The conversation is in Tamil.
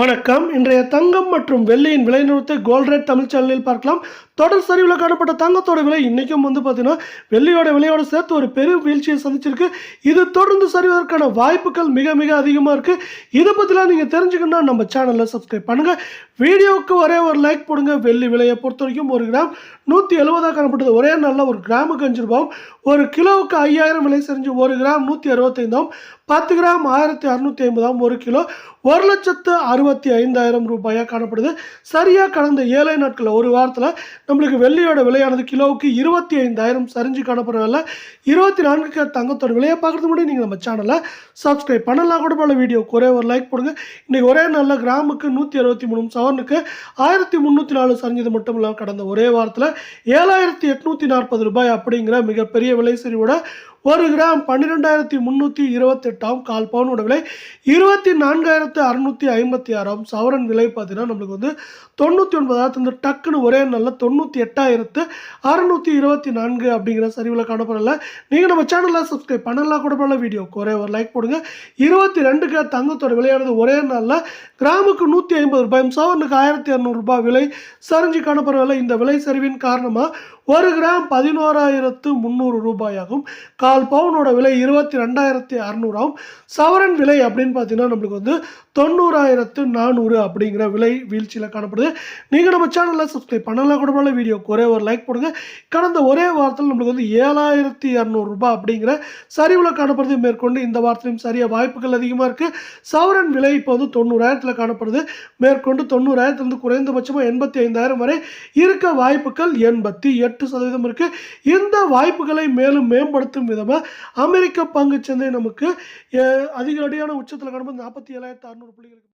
வணக்கம். இன்றைய தங்கம் மற்றும் வெள்ளியின் விலை நிறுவத்தை கோல்ட் ரேட் தமிழ் சேனலில் பார்க்கலாம். தொடர் சரிவில் காணப்பட்ட தங்கத்தோட விலை இன்றைக்கும் வந்து பார்த்தீங்கன்னா வெள்ளியோட விலையோட சேர்த்து ஒரு பெரும் வீழ்ச்சியை சந்திச்சிருக்கு. இது தொடர்ந்து சரிவதற்கான வாய்ப்புகள் மிக மிக அதிகமாக இருக்குது இதை பற்றிலாம் நீங்கள் தெரிஞ்சுக்கணும்னா நம்ம சேனலில் சப்ஸ்கிரைப் பண்ணுங்கள் வீடியோவுக்கு ஒரே ஒரு லைக் போடுங்க. வெள்ளி விலையை பொறுத்த வரைக்கும் ஒரு கிராம் நூற்றி எழுபதாக காணப்பட்டது. ஒரே நாளில் ஒரு கிராமுக்கு அஞ்சு ரூபாயும் ஒரு கிலோவுக்கு ஐயாயிரம் விலை செஞ்சு ஒரு கிராம் நூற்றி அறுபத்தைந்தாம் பத்து கிராம் ஆயிரத்தி அறுநூற்றி ஐம்பதாம் ஒரு கிலோ. ஒரு லட்சத்து அறுபது அறுபத்தி ஐந்தாயிரம் ரூபாயாக காணப்படுது. சரியாக கடந்த ஏழை நாட்களில் ஒரு வாரத்தில் நம்மளுக்கு வெள்ளியோட விலையானது கிலோவுக்கு இருபத்தி ஐந்தாயிரம் சரிஞ்சு காணப்படுறதில்ல இருபத்தி நான்கு தங்கத்தோட விலையை பார்க்குறது முன்னாடி நீங்கள் நம்ம சேனலை சப்ஸ்கிரைப் பண்ணலாம். கூட போல வீடியோக்கு ஒரே ஒரு லைக் போடுங்க. இன்றைக்கி ஒரே நாளில் கிராமுக்கு நூற்றி அறுபத்தி மூணு சவரனுக்கு ஆயிரத்தி முந்நூற்றி நாலு சரிஞ்சது மட்டும் இல்லாமல் கடந்த ஒரே வாரத்தில் ஏழாயிரத்தி எட்நூற்றி நாற்பது ரூபாய் அப்படிங்கிற மிகப்பெரிய விலை சரிவோட ஒரு கிராம் பன்னிரெண்டாயிரத்தி முந்நூற்றி இருபத்தெட்டாம் கால் பவுனோட விலை இருபத்தி நான்காயிரத்து அறுநூற்றி ஐம்பத்தி ஆறாம் சவரன் விலை பார்த்தீங்கன்னா நம்மளுக்கு வந்து தொண்ணூற்றி ஒன்பதாயிரத்து வந்து டக்குன்னு ஒரே நாளில் தொண்ணூற்றி எட்டாயிரத்து அறுநூற்றி இருபத்தி நான்கு அப்படிங்கிற சரிவில் காணப்படலை. நீங்கள் நம்ம சேனலில் சப்ஸ்கிரைப் பண்ணலாம் கூட பண்ணல வீடியோ ஒரே ஒரு லைக் போடுங்க. இருபத்தி ரெண்டுக்கு தங்கத்தோட விலையானது ஒரே நாளில் கிராமுக்கு நூற்றி ஐம்பது ரூபாயும் சவரனுக்கு ஆயிரத்தி இரநூறுபா விலை சரிஞ்சு காணப்படவில்லை. இந்த விலை சரிவின் காரணமாக ஒரு கிராம் பதினோராயிரத்து முந்நூறு ரூபாயாகும். கா கால் பவுனோட விலை இருபத்தி ரெண்டாயிரத்தி அறநூறாகும் சவரன் விலை அப்படின்னு பார்த்தீங்கன்னா நம்மளுக்கு வந்து தொண்ணூறாயிரத்து நானூறு அப்படிங்கிற விலை வீழ்ச்சியில் காணப்படுது. நீங்கள் நம்ம சேனலில் சப்ஸ்கிரைப் பண்ணலாம் கூட பண்ணல வீடியோக்கு ஒரே ஒரு லைக் போடுங்க. கடந்த ஒரே வாரத்தில் நம்மளுக்கு வந்து ஏழாயிரத்தி இரநூறுபா அப்படிங்கிற சரிவில் காணப்படுது. மேற்கொண்டு இந்த வாரத்திலையும் சரியாக வாய்ப்புகள் அதிகமாக இருக்குது சவரன் விலை இப்போ வந்து தொண்ணூறாயிரத்தில் காணப்படுது. மேற்கொண்டு தொண்ணூறாயிரத்துலேருந்து குறைந்தபட்சமாக எண்பத்தி ஐந்தாயிரம் வரை இருக்க வாய்ப்புகள் எண்பத்தி எட்டு சதவீதம் இருக்குது இந்த வாய்ப்புகளை மேலும் மேம்படுத்தும் விதமாக அமெரிக்க பங்குச்சந்தை நமக்கு அதிகப்படியான உச்சத்தில் கடந்த நாற்பத்தி ஏழாயிரத்து அறுநூறு புள்ளிகளுக்கு